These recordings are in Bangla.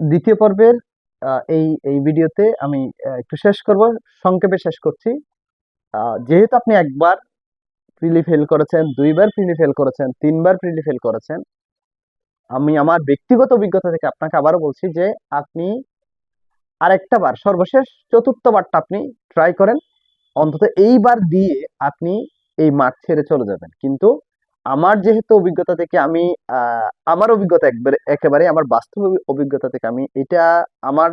দ্বিতীয় পর্বের এই এই ভিডিওতে আমি একটু শেষ করব, সংক্ষেপে শেষ করছি। যেহেতু আপনি একবার প্রিলি ফেল করেছেন, দুইবার প্রিলি ফেল করেছেন, তিনবার প্রিলি ফেল করেছেন, আমি আমার ব্যক্তিগত অভিজ্ঞতা থেকে আপনাকে আবারও বলছি যে আপনি আরেকটা বার, সর্বশেষ চতুর্থবারটা আপনি ট্রাই করেন, অন্তত এইবার দিয়ে আপনি এই মাঠ ছেড়ে চলে যাবেন। কিন্তু আমার যেহেতু অভিজ্ঞতা থেকে আমি আমার অভিজ্ঞতা একবারে, একেবারে আমার বাস্তব অভিজ্ঞতা থেকে আমি এটা আমার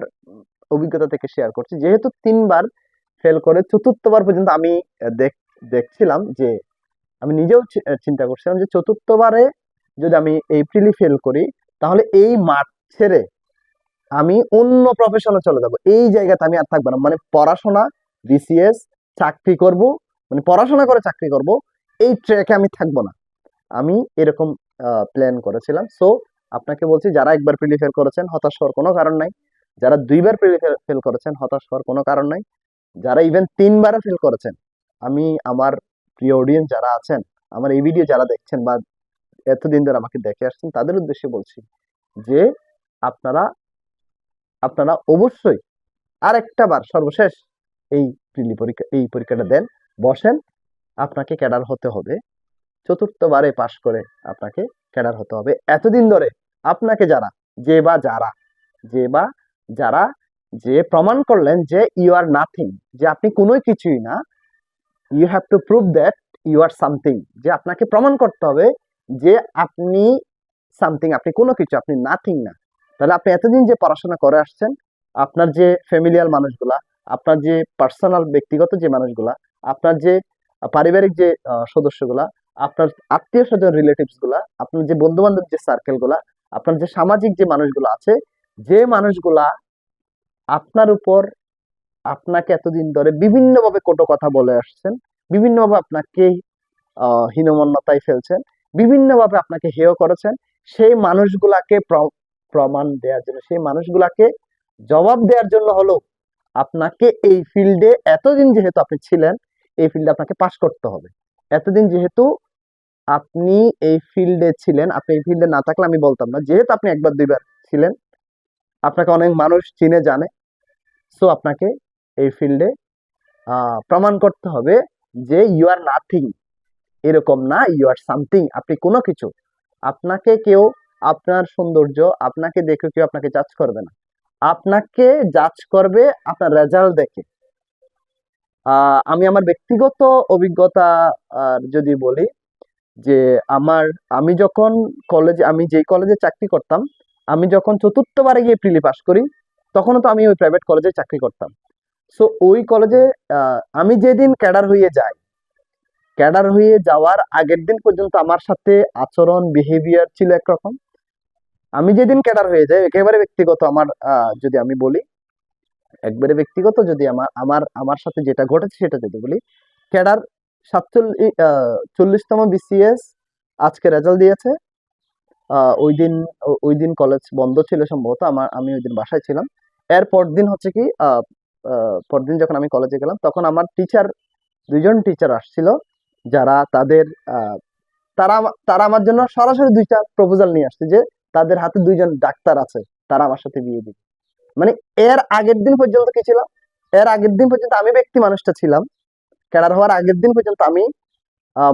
অভিজ্ঞতা থেকে শেয়ার করছি। যেহেতু তিনবার ফেল করে চতুর্থবার পর্যন্ত আমি দেখ, দেখছিলাম যে, আমি নিজেও চিন্তা করছিলাম যে চতুর্থবারে যদি আমি এপ্রিলই ফেল করি, তাহলে এই মাঠ ছেড়ে আমি অন্য প্রফেশনে চলে যাব। এই জায়গাতে আমি আর থাকব না। মানে পড়াশোনা বিসিএস চাকরি করব মানে পড়াশোনা করে চাকরি করব, এই ট্র্যাকে আমি থাকব না। আমি এরকম প্ল্যান করেছিলাম। সো আপনাকে বলছি, যারা একবার প্রিলি ফেল করেছেন, হতাশ হওয়ার কোনো কারণ নাই। যারা দুইবার প্রিলি ফেল করেছেন, হতাশ হওয়ার কোনো কারণ নাই। যারা ইভেন তিনবারও ফেল করেছেন, আমি আমার প্রিয় অডিয়েন্স যারা আছেন, আমার এই ভিডিও যারা দেখছেন বা এতদিন ধরে আমাকে দেখে আসছেন, তাদের উদ্দেশ্যে বলছি যে, আপনারা আপনারা অবশ্যই আরেকটা বার সর্বশেষ এই প্রিলি পরীক্ষা, এই পরীক্ষাটা দেন, বসেন, আপনাকে ক্যাডার হতে হবে। চতুর্থবারে পাশ করে আপনাকে ক্যাডার হতে হবে। এতদিন ধরে আপনাকে যারা, যে বা যারা, যে বা যারা যে প্রমাণ করলেন যে ইউ আর নাথিং যে আপনি কোনো কিছুই না you have to prove that you are something যে আপনাকে প্রমাণ করতে হবে যে আপনি সামথিং আপনি কোনো কিছু, আপনি নাথিং না। তাহলে আপনি এতদিন যে পড়াশোনা করে আসছেন, আপনার যে ফ্যামিলিয়াল মানুষগুলা, আপনার যে পার্সোনাল ব্যক্তিগত যে মানুষগুলা, আপনার যে পারিবারিক যে সদস্যগুলা আপনার আত্মীয় স্বজন রিলেটিভসগুলা, আপনার যে বন্ধু বান্ধব যে সার্কেলগুলা, আপনার যে সামাজিক যে মানুষগুলো আছে, যে মানুষগুলা আপনার উপর আপনাকে এতদিন ধরে বিভিন্নভাবে কটু কথা বলে আসছেন, বিভিন্নভাবে আপনাকে হীনমন্যতায় ফেলছেন, বিভিন্নভাবে আপনাকে হেয় করেছেন, সেই মানুষগুলাকে প্র- প্রমাণ দেওয়ার জন্য, সেই মানুষগুলাকে জবাব দেওয়ার জন্য হলো আপনাকে এই ফিল্ডে এতদিন যেহেতু আপনি ছিলেন, এই ফিল্ডে আপনাকে পাশ করতে হবে। এতদিন যেহেতু আপনি এই ফিল্ডে ছিলেন, আপনি এই ফিল্ডে না থাকলে আমি বলতাম না। যেহেতু আপনি একবার দুইবার ছিলেন, আপনাকে অনেক মানুষ চিনে, জানে। সো আপনাকে এই ফিল্ডে প্রমাণ করতে হবে যে ইউ আর নাথিং এরকম না ইউ আর সামথিং আপনি কোনো কিছু। আপনাকে কেউ, আপনার সৌন্দর্য, আপনাকে দেখে কেউ আপনাকে জাজ করবে না। আপনাকে জাজ করবে আপনার রেজাল্ট দেখে। আমি আমার ব্যক্তিগত অভিজ্ঞতা যদি বলি যে আমার, আমি যখন কলেজে আমি যেই কলেজে চাকরি করতাম, আমি যখন চতুর্থবারে গিয়ে প্রিলি পাস করি, তখনও তো আমি ওই প্রাইভেট কলেজে চাকরি করতাম। সো ওই কলেজে আমি যেদিন ক্যাডার হয়ে যাই ক্যাডার হয়ে যাওয়ার আগের দিন পর্যন্ত আমার সাথে আচরণ বিহেভিয়ার ছিল একরকম। আমি যেদিন ক্যাডার হয়ে যাই, একেবারে ব্যক্তিগত আমার যদি আমি বলি, একবারে ব্যক্তিগত যদি আমার আমার আমার সাথে যেটা ঘটেছে সেটা যদি বলি ক্যাডার সাতচল্লিশ চল্লিশতম বিসিএস আজকে রেজাল্ট দিয়েছে। ওই দিন ওই দিন কলেজ বন্ধ ছিল সম্ভবত, আমার, আমি ওই দিন বাসায় ছিলাম। এর পরদিন হচ্ছে কি পরদিন যখন আমি কলেজে গেলাম, তখন আমার টিচার দুইজন টিচার আসছিল, যারা তাদের তারা তারা আমার জন্য সরাসরি দুইটা প্রপোজাল নিয়ে আসছে যে, তাদের হাতে দুইজন ডাক্তার আছে, তারা আমার সাথে বিয়ে দিবে। মানে এর আগের দিন পর্যন্ত কি ছিলাম এর আগের দিন পর্যন্ত আমি ব্যক্তি মানুষটা ছিলাম। ক্যাডার হওয়ার আগের দিন পর্যন্ত আমি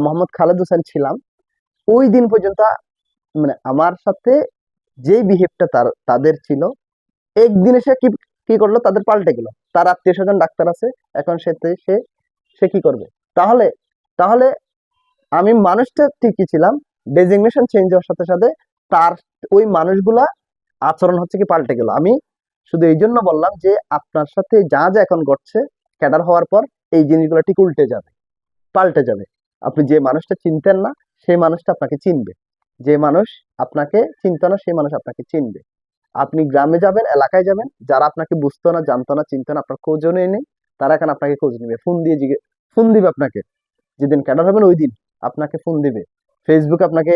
মোহাম্মদ খালেদ হোসেন ছিলাম। ওই দিন পর্যন্ত মানে আমার সাথে যেই বিহেভটা তার, তাদের ছিল, একদিন এসে কি কি করল? তাদের পাল্টে গেল। তার আত্মীয় স্বজন ডাক্তার আছে, এখন সে সে সে কি করবে? তাহলে তাহলে আমি মানুষটা ঠিকই ছিলাম ডেজিগনেশন চেঞ্জ হওয়ার সাথে সাথে তার, ওই মানুষগুলা আচরণ হচ্ছে কি পাল্টে গেল। আমি শুধু এই জন্য বললাম যে, আপনার সাথে যা যা এখন ঘটছে, ক্যাডার হওয়ার পর এই জিনিসগুলো ঠিক উল্টে যাবে, পাল্টে যাবে। আপনি যে মানুষটা চিনতেন না, সেই মানুষটা আপনাকে চিনবে। যে মানুষ আপনাকে চিনত না, সেই মানুষ আপনাকে চিনবে। আপনি গ্রামে যাবেন, এলাকায় যাবেন, যারা আপনাকে বুঝতো না, জানতো না, চিনতো না, আপনার খোঁজও নেই নেই তারা এখন আপনাকে খোঁজ নেবে? ফোন দিয়ে জিজ্ঞে ফোন দিবে আপনাকে। যেদিন ক্যাডার হবেন ওই দিন আপনাকে ফোন দিবে। ফেসবুক আপনাকে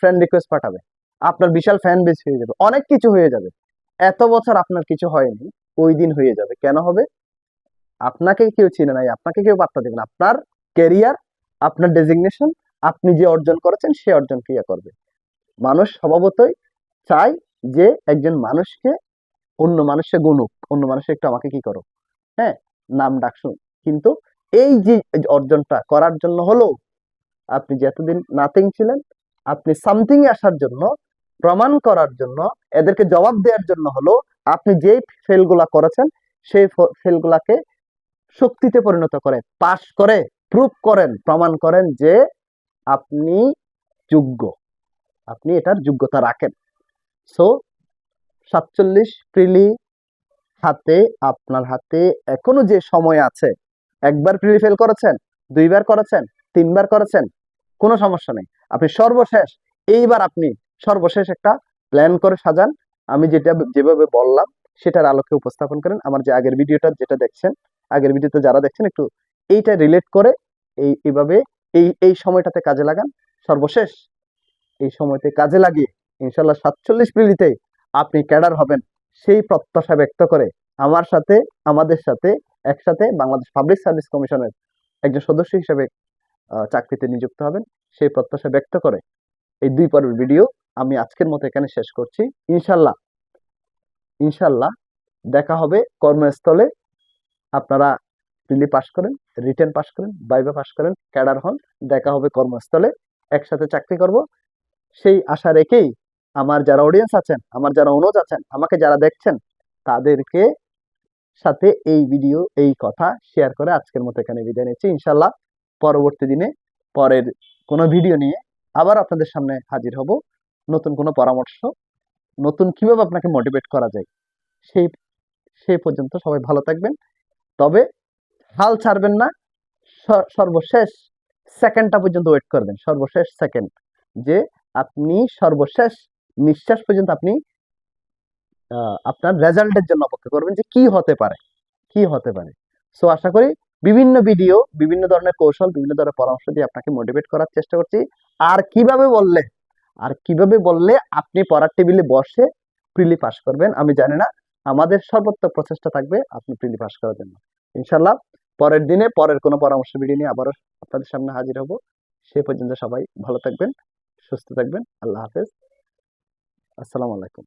ফ্রেন্ড রিকোয়েস্ট পাঠাবে। আপনার বিশাল ফ্যান বেস হয়ে যাবে। অনেক কিছু হয়ে যাবে। এত বছর আপনার কিছু হয়নি, ওই দিন হয়ে যাবে। কেন হবে? আপনাকে কেউ চিনে নাই আপনাকে কেউ পাত্তা দেবে না। আপনার ক্যারিয়ার আপনার ডেজিগনেশন আপনি যে অর্জন করেছেন, সে অর্জন ক্রিয়া করবে। মানুষ স্বভাবতই চায় যে একজন মানুষকে অন্য মানুষে গুনুক, অন্য মানুষে একটু আমাকে কি করো। হ্যাঁ নাম ডাক শুনুক। কিন্তু এই যে অর্জনটা করার জন্য হলো আপনি যে এতদিন নাথিং ছিলেন, আপনি সামথিং আসার জন্য, প্রমাণ করার জন্য, এদেরকে জবাব দেওয়ার জন্য হলো আপনি যেই ফেলগুলা করেছেন, সেই ফেলগুলাকে শক্তিতে পরিণত করে, পাশ করে প্রুফ করেন, প্রমাণ করেন যে আপনি যোগ্য। আপনি এটার যোগ্যতা রাখেন। সো সাতচল্লিশ প্রিলি হাতে, আপনার হাতে এখনও যে সময় আছে, একবার প্রিলি ফেল করেছেন, দুইবার করেছেন, তিনবার করেছেন, কোনো সমস্যা নেই। আপনি সর্বশেষ, এইবার আপনি সর্বশেষ একটা প্ল্যান করে সাজান। আমি যেটা যেভাবে বললাম, সেটার আলোকে উপস্থাপন করেন। আমার যে আগের ভিডিওটা, যেটা দেখছেন আগের ভিডিওতে যারা দেখছেন, একটু এইটা রিলেট করে, এই, এইভাবে এই এই সময়টাতে কাজে লাগান। সর্বশেষ, এই সময়তে কাজে লাগিয়ে ইনশাল্লাহ সাতচল্লিশ প্রিলিতে আপনি ক্যাডার হবেন। সেই প্রত্যাশা ব্যক্ত করে আমার সাথে, আমাদের সাথে, একসাথে বাংলাদেশ পাবলিক সার্ভিস কমিশনের একজন সদস্য হিসেবে চাকরিতে নিযুক্ত হবেন। সেই প্রত্যাশা ব্যক্ত করে এই দুই পর্বের ভিডিও আমি আজকের মতো এখানে শেষ করছি। ইনশাল্লাহ ইনশাল্লাহ দেখা হবে কর্মস্থলে। আপনারা প্রিলি পাস করেন, রিটেন পাস করেন, বাইবা পাস করেন, ক্যাডার হন, দেখা হবে কর্মস্থলে, একসাথে চাকরি করব। সেই আশা রেখেই আমার যারা অডিয়েন্স আছেন, আমার যারা অনুজ আছেন, আমাকে যারা দেখছেন, তাদেরকে সাথে এই ভিডিও এই কথা শেয়ার করে আজকের মতো এখানে বিদায় নিচ্ছি। ইনশাল্লাহ পরবর্তী দিনে পরের কোনো ভিডিও নিয়ে আবার আপনাদের সামনে হাজির হব। নতুন কোনো পরামর্শ, নতুন কীভাবে আপনাকে মোটিভেট করা যায়, সেই সেই পর্যন্ত সবাই ভালো থাকবেন। তবে হাল ছাড়বেন না। সর্বশেষ সেকেন্ডটা পর্যন্ত ওয়েট করবেন। সর্বশেষ সেকেন্ড যে আপনি সর্বশেষ নিঃশ্বাস পর্যন্ত আপনি আপনার রেজাল্টের জন্য অপেক্ষা করবেন যে কি হতে পারে। কি হতে পারে। সো আশা করি বিভিন্ন ভিডিও বিভিন্ন ধরনের কৌশল, বিভিন্ন ধরনের পরামর্শ দিয়ে আপনাকে মোটিভেট করার চেষ্টা করছি। আর কীভাবে বললে, আর কীভাবে বললে আপনি পড়ার টেবিলে বসে প্রিলি পাস করবেন আমি জানি না। আমাদের সর্বোত্তম প্রচেষ্টা থাকবে আপনি প্রিলি পাস করার জন্য। ইনশাল্লাহ পরের দিনে, পরের কোনো পরামর্শ ভিডিও নিয়ে আবারও আপনাদের সামনে হাজির হব। সে পর্যন্ত সবাই ভালো থাকবেন, সুস্থ থাকবেন। আল্লাহ হাফেজ। আসসালামু আলাইকুম।